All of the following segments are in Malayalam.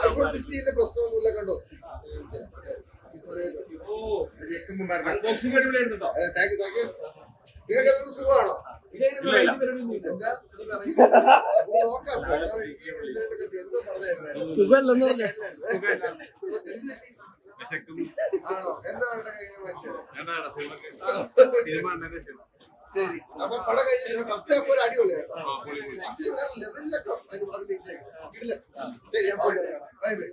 ഐഫോൺ സിക്സ്റ്റീന്റെ പ്രശ്നമൊന്നുമില്ല കണ്ടോ? അൺബോക്സിംഗ് അടിപൊളിയായിരുന്നു കേട്ടോ താങ്ക് യു താങ്ക് യു നിങ്ങൾക്ക് എല്ലാവർക്കും സുഖമാണോ? എന്താ? സുഖമല്ലെന്ന് പറഞ്ഞ. സിനിമ ശരി. അപ്പൊ പടം കഴിഞ്ഞിട്ട് ഫസ്റ്റ് ഹാഫ് ഒരു അടിപൊളിയാട്ടോ ആ, പൊളി, പൊളി. ലാസ്റ്റ് വേറെ ലെവലിലൊക്കെ കിട്ടില്ല. ശരി ഞാൻ പോയിട്ട് ബൈ ബൈ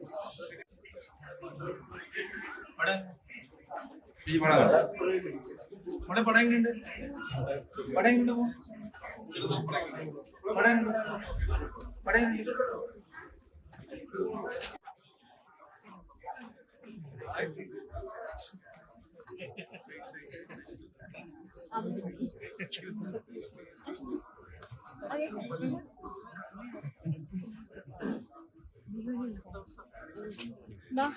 പടം? പടം എങ്ങനെയുണ്ട്? പടം എങ്ങനെയുണ്ട്? പടം എങ്ങനെയുണ്ട്? ദാ.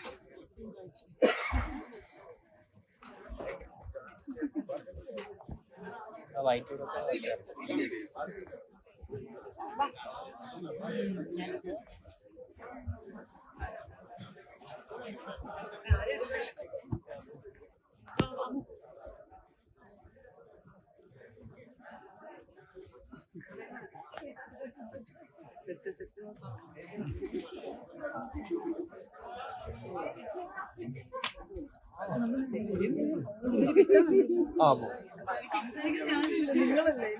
കിട്ടുന്നുണ്ട്. സംസാരിക്കുന്നത് ഞാനല്ല, നിങ്ങളല്ലേ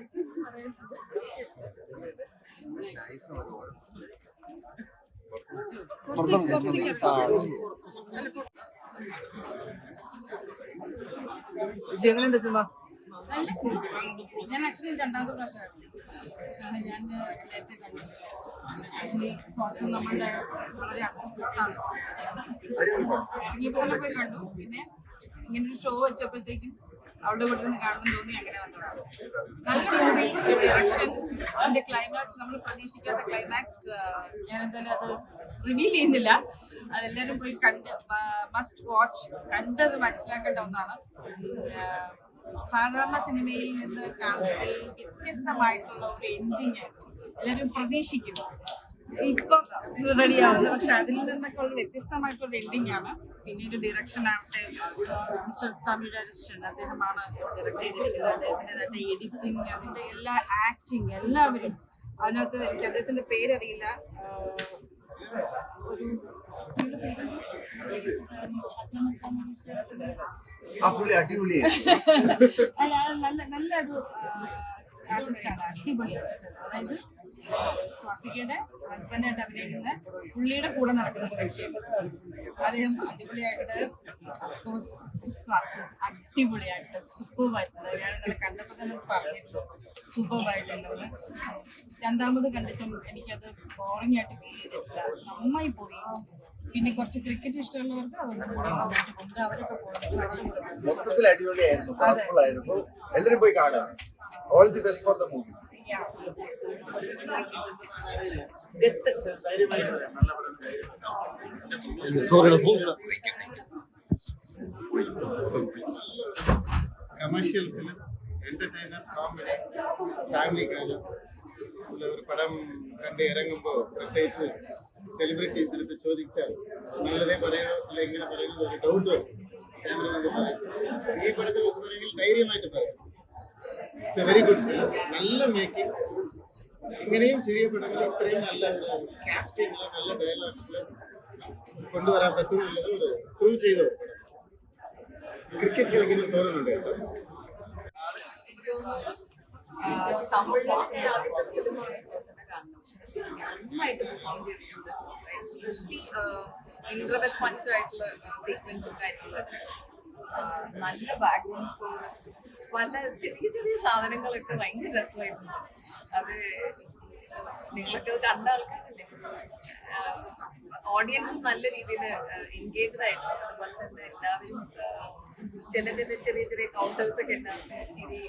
എനിക്ക് എങ്ങനെയുണ്ട് സിനിമ? നല്ല സിനിമ. ഞാൻ ആക്ച്വലി രണ്ടാമത്തെ പ്രാവശ്യമായിരുന്നു. കാരണം ഞാൻ നേരത്തെ കണ്ടു. ആക്ച്വലി സ്വാസ്ഥ്യം നമ്മളുടെ വളരെ അടുത്ത സുഹൃത്താണ്. ഇറങ്ങിയപ്പോൾ തന്നെ പോയി കണ്ടു. പിന്നെ ഇങ്ങനെ ഒരു ഷോ വെച്ചപ്പോഴത്തേക്കും അവളുടെ കൂടെ നിന്ന് കാണുമെന്ന് തോന്നി അങ്ങനെ വന്നതാണ്. നല്ല മൂവി ഡയറക്ഷൻ അതിന്റെ ക്ലൈമാക്സ് നമ്മൾ പ്രതീക്ഷിക്കാത്ത ക്ലൈമാക്സ് ഞാൻ എന്തായാലും അത് റിവീൽ ചെയ്യുന്നില്ല. അതെല്ലാവരും പോയി കണ്ട് മസ്റ്റ് വാച്ച് കണ്ടത് മനസ്സിലാക്കേണ്ട ഒന്നാണ്. സാധാരണ സിനിമയിൽ നിന്ന് കാണുന്നതിൽ വ്യത്യസ്തമായിട്ടുള്ള ഒരു എൻഡിങ് എല്ലാവരും പ്രതീക്ഷിക്കും ഇപ്പം റെഡിയാവുന്നത് പക്ഷെ അതിൽ നിന്നൊക്കെ ഒരു വ്യത്യസ്തമായിട്ടുള്ള എൻഡിങ് ആണ്. പിന്നീട് ഒരു ഡയറക്ഷൻ ആവട്ടെ മിസ്റ്റർ തമിഴരശൻ അദ്ദേഹമാണ് ഡയറക്ട് ചെയ്തിരിക്കുന്നത്. അദ്ദേഹത്തിന്റെതായിട്ട് എഡിറ്റിംഗ് അതിന്റെ എല്ലാ ആക്ടിങ് എല്ലാവരും അതിനകത്ത് എനിക്ക് അദ്ദേഹത്തിന്റെ പേരറിയില്ല. ആഹ് ഒരു പുള്ളിയുടെ പേര് അച്ഛൻ അച്ഛൻ ആ പുള്ളി അടിപൊളിയായി അല്ല നല്ല നല്ല ഒരു ആർട്ടിസ്റ്റാണ് അടിപൊളി ആർട്ടിസ്റ്റാണ് അതായത് സ്വാസികയുടെ ഹസ്ബൻഡായിട്ട് അഭിനയിക്കുന്ന പുള്ളിയുടെ കൂടെ നടക്കുന്ന ഒരു കക്ഷിയെ അദ്ദേഹം അടിപൊളിയായിട്ട് അഫ്കോഴ്സ് സ്വാസി അടിപൊളിയായിട്ട് സൂപ്പർവായിട്ടുണ്ട് ഞാൻ ഇന്നലെ കണ്ടപ്പോൾ തന്നെ പറഞ്ഞിരുന്നു. സൂപ്പർവായിട്ടുണ്ടെന്ന് രണ്ടാമത് കണ്ടിട്ടും എനിക്കത് ബോറിംഗ് ആയിട്ട് ഫീൽ ചെയ്തിട്ടില്ല. നന്നായി പോയി. പിന്നെ കുറച്ച് ക്രിക്കറ്റ് ഇഷ്ടമുള്ളവർക്ക് അതൊന്നും കൂടെ നന്നായിട്ട് കൊണ്ട് അവരൊക്കെ പോകുന്നു മൊത്തത്തിൽ അടിപൊളിയായിരുന്നു. എല്ലാരും പോയി കാണാം all the best for the movie commercial film entertainer comedy family ഗാനം ഉള്ള ഒരു പടം കണ്ട് ഇറങ്ങുമ്പോൾ പ്രത്യേകിച്ച് സെലിബ്രിറ്റീസ് എടുത്ത് ചോദിച്ചാൽ നല്ലതേ പറയോ അല്ല ഇങ്ങനെ പറയുന്നത് ഒരു ഡൗട്ട് വരും ക്യാമറ കൊണ്ട് പറയും ഈ പടത്തെ കുറിച്ച് പറയുമെങ്കിൽ ധൈര്യമായിട്ട് പറയും it's a very good film നല്ല മേക്കിംഗ് ഇങ്ങനെയും ചെറിയ പടങ്ങൾ ഇത്രയും നല്ല കാസ്റ്റിംഗ് നല്ല ഡയലോഗ്സ് കൊണ്ടുവരാൻ പറ്റുമെന്നുള്ളത് പ്രൂവ് ചെയ്ത ക്രിക്കറ്റ് കളിക്കുന്ന തോന്നുന്നുണ്ട് കേട്ടോ. ആയിട്ടുള്ള സീക്വൻസും കാര്യങ്ങളൊക്കെ. നല്ല ബാക്ക്ഗ്രൗണ്ട് സ്കോർ പല ചെറിയ ചെറിയ സാധനങ്ങളൊക്കെ ഭയങ്കര രസമായിട്ടുണ്ട് അത് നിങ്ങളൊക്കെ കണ്ട ആൾക്കാരല്ലേ? ഓഡിയൻസും നല്ല രീതിയിൽ എൻഗേജ്ഡ് ആയിട്ടുണ്ട്. അതുപോലെ തന്നെ എല്ലാവരും ചില ചില ചെറിയ ചെറിയ കൗണ്ടേഴ്സ് ഒക്കെ ഉണ്ടാവും ചിരി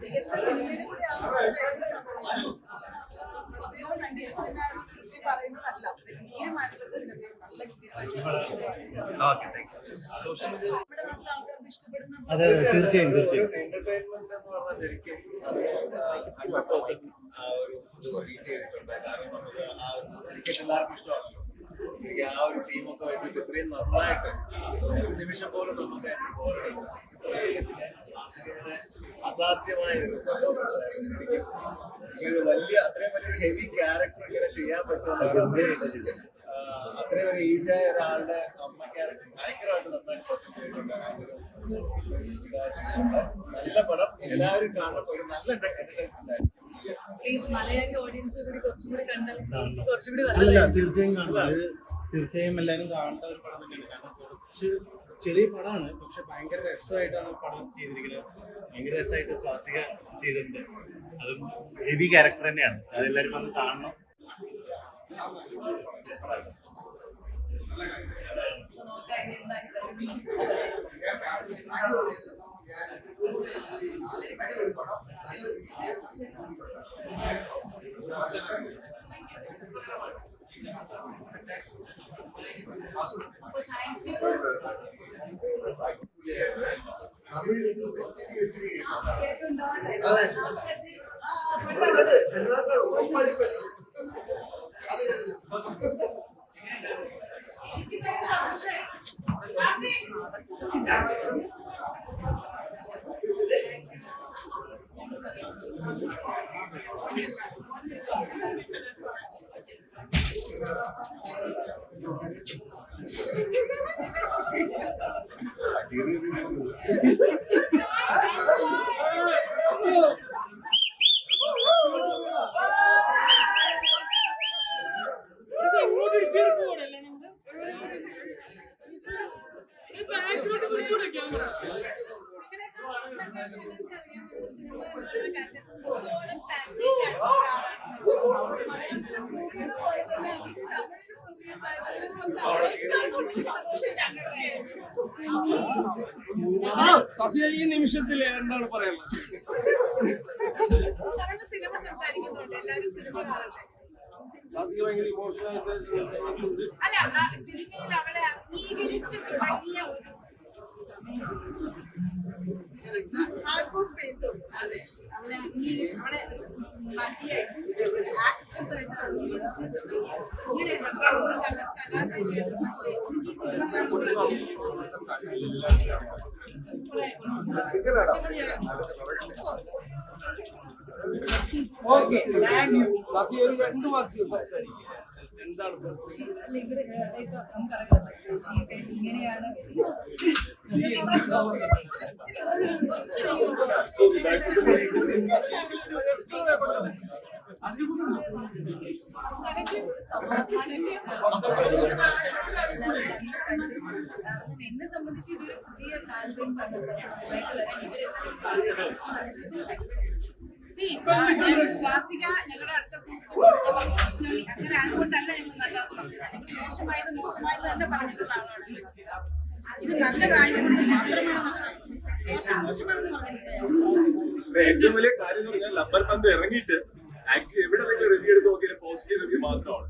മികച്ച സിനിമയിലും കൂടി പറയുന്നതല്ല ഗംഭീരമായിട്ടുള്ള സിനിമയും നല്ല അതെ അതെ തീർച്ചയായും തീർച്ചയായും എന്റർടൈൻമെന്റ് എന്ന് പറഞ്ഞാൽ ശരിക്കും ആ ഒരു ഇത് റീറ്റ് ചെയ്തിട്ടുണ്ട് കാരണം നമുക്ക് ആ ഒരു ക്രിക്കറ്റ് എല്ലാവർക്കും ഇഷ്ടമാണല്ലോ എനിക്ക് ആ ഒരു ടീമൊക്കെ വെച്ചിട്ട് ഇത്രയും നന്നായിട്ട് ഒരു നിമിഷം പോലും നമുക്ക് ആസിഫയുടെ അസാധ്യമായ ഒരു ഒരു വലിയ അത്രയും വലിയൊരു ഹെവി ക്യാരക്ടർ ഇങ്ങനെ ചെയ്യാൻ പറ്റുന്ന അത്രയും അത്രയും ഒരു ഏജായ ഒരാളുടെ അമ്മ ക്യാരക്ടർ ഭയങ്കരമായിട്ട് നന്നായിട്ട് നല്ല പടം. എല്ലാവരും കാണണം ഒരു നല്ല എന്റർടൈൻമെന്റ് ആയിരുന്നു പ്ലീസ് മലയാളി ഓഡിയൻസ് കൂടി കുറച്ചും കൂടി കണ്ടാൽ കുറച്ചും കൂടി തീർച്ചയായും കാണും അത് തീർച്ചയായും എല്ലാവരും കാണേണ്ട ഒരു പടം തന്നെയാണ്. കാരണം കുറച്ച് ചെറിയ പടമാണ്. പക്ഷെ ഭയങ്കര രസമായിട്ടാണ് പടം ചെയ്തിരിക്കുന്നത്. ഭയങ്കര രസമായിട്ട് സ്വാസിക ചെയ്തിട്ടുണ്ട്. അതും ഹെവി ക്യാരക്ടർ തന്നെയാണ്. അതെല്ലാവരും വന്ന് കാണണം. നോക്കാം ഇനി എന്തായാലും തമിഴിൽ നിന്ന് വെച്ചിടി Yeah. ശശി ഈ നിമിഷത്തിൽ എന്താണ് പറയാനുള്ളത്? സിനിമ സംസാരിക്കുന്നുണ്ട് എല്ലാവരും സിനിമ കാണട്ടെ അല്ല സിനിമയിൽ അവളെ അംഗീകരിച്ചു തുടങ്ങിയ ഒരു അതെ അവളെ അംഗീകരി അവളെ നടിയായിട്ട് ആക്ട്രസ് ആയിട്ട് തുടങ്ങി അങ്ങനെയല്ല പ്രമുഖ കല കലാകാരിയായിട്ട് പക്ഷേ ഈ സിനിമ പ്രവേശനം. ഓക്കെ താങ്ക് യു ഒരു രണ്ട് വാക്ക് സംസാരിക്കുക എന്താണ് ഇങ്ങനെയാണ് എന്നെ സംബന്ധിച്ച് ഇതൊരു പുതിയ താല്പര്യം ഇവരെല്ലാം ശ്വാസിക ഞങ്ങളുടെ അടുത്ത സുഹൃത്തുക്കൾ അങ്ങനെ അതുകൊണ്ടല്ല ഞങ്ങൾ നല്ലത് പറഞ്ഞത്. ഞങ്ങൾ മോശമായത് മോശമായത് തന്നെ പറഞ്ഞിട്ടുള്ള ആളാണ് ഇത് നല്ലതായതുകൊണ്ട് മാത്രമാണ് നല്ലത് മോശം മോശമാണെന്ന് പറഞ്ഞിട്ട്. ഏറ്റവും വലിയ കാര്യം എന്ന് പറഞ്ഞാൽ ലബ്ബർ പന്ത് ഇറങ്ങിയിട്ട് ആക്ച്വലി എവിടെ റെഡി എടുത്ത് നോക്കിയാലും പോസിറ്റീവ് റിവ്യൂ മാത്രമാണ്.